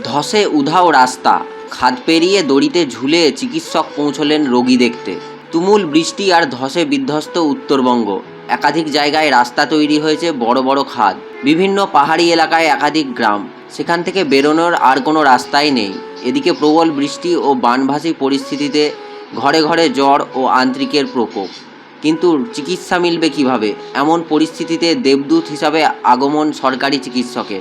ধসে উধাও রাস্তা। খাদ পেরিয়ে দড়িতে ঝুলে চিকিৎসক পৌঁছলেন রোগী দেখতে। তুমুল বৃষ্টি আর ধসে বিধ্বস্ত উত্তরবঙ্গ। একাধিক জায়গায় রাস্তা তৈরি হয়েছে বড় বড় খাদ। বিভিন্ন পাহাড়ি এলাকায় একাধিক গ্রাম। সেখান থেকে বেরোনোর আর কোনো রাস্তাই নেই। এদিকে প্রবল বৃষ্টি ও বানভাসী পরিস্থিতিতে ঘরে ঘরে জ্বর ও আন্ত্রিকের প্রকোপ। কিন্তু চিকিৎসা মিলবে কীভাবে? এমন পরিস্থিতিতে দেবদূত হিসাবে আগমন সরকারি চিকিৎসকের।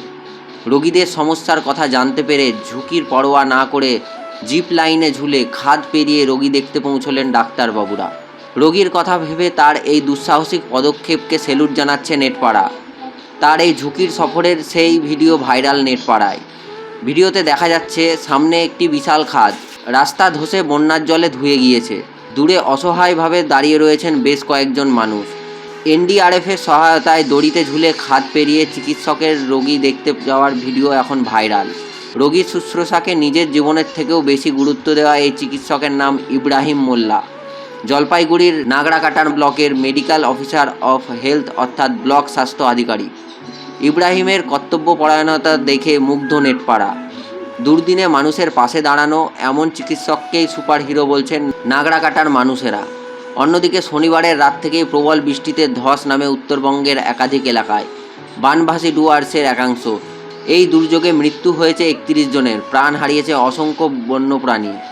রোগীদের সমস্যার কথা জানতে পেরে ঝুঁকির পরোয়া না করে জিপ লাইনে ঝুলে খাদ পেরিয়ে রোগী দেখতে পৌঁছলেন ডাক্তারবাবুরা। রোগীর কথা ভেবে তার এই দুঃসাহসিক পদক্ষেপকে সেলুট জানাচ্ছে নেটপাড়া। তার এই ঝুঁকির সফরের সেই ভিডিও ভাইরাল নেটপাড়ায়। ভিডিওতে দেখা যাচ্ছে, সামনে একটি বিশাল খাদ। রাস্তা ধসে বন্যার জলে ধুয়ে গিয়েছে। দূরে অসহায়ভাবে দাঁড়িয়ে রয়েছেন বেশ কয়েকজন মানুষ। এনডিআরএফের সহায়তায় দড়িতে ঝুলে খাদ পেরিয়ে চিকিৎসকের রোগী দেখতে যাওয়ার ভিডিও এখন ভাইরাল। রোগীর শুশ্রূষাকে নিজের জীবনের থেকেও বেশি গুরুত্ব দেওয়া এই চিকিৎসকের নাম ইব্রাহিম মোল্লা। জলপাইগুড়ির নাগরাকাটার ব্লকের মেডিকেল অফিসার অফ হেলথ অর্থাৎ ব্লক স্বাস্থ্য আধিকারিক। ইব্রাহিমের কর্তব্যপরায়ণতা দেখে মুগ্ধ নেটপাড়া। দুর্দিনে মানুষের পাশে দাঁড়ানো এমন চিকিৎসককেই সুপার হিরো বলছেন নাগরাকাটার মানুষেরা। অন্যদিকে শনিবারের রাত থেকেই প্রবল বৃষ্টিতে ধস নামে উত্তরবঙ্গের একাধিক এলাকায়। বানভাসী ডুয়ার্সের একাংশ। এই দুর্যোগে মৃত্যু হয়েছে একত্রিশ জনের। প্রাণ হারিয়েছে অসংখ্য বন্যপ্রাণী।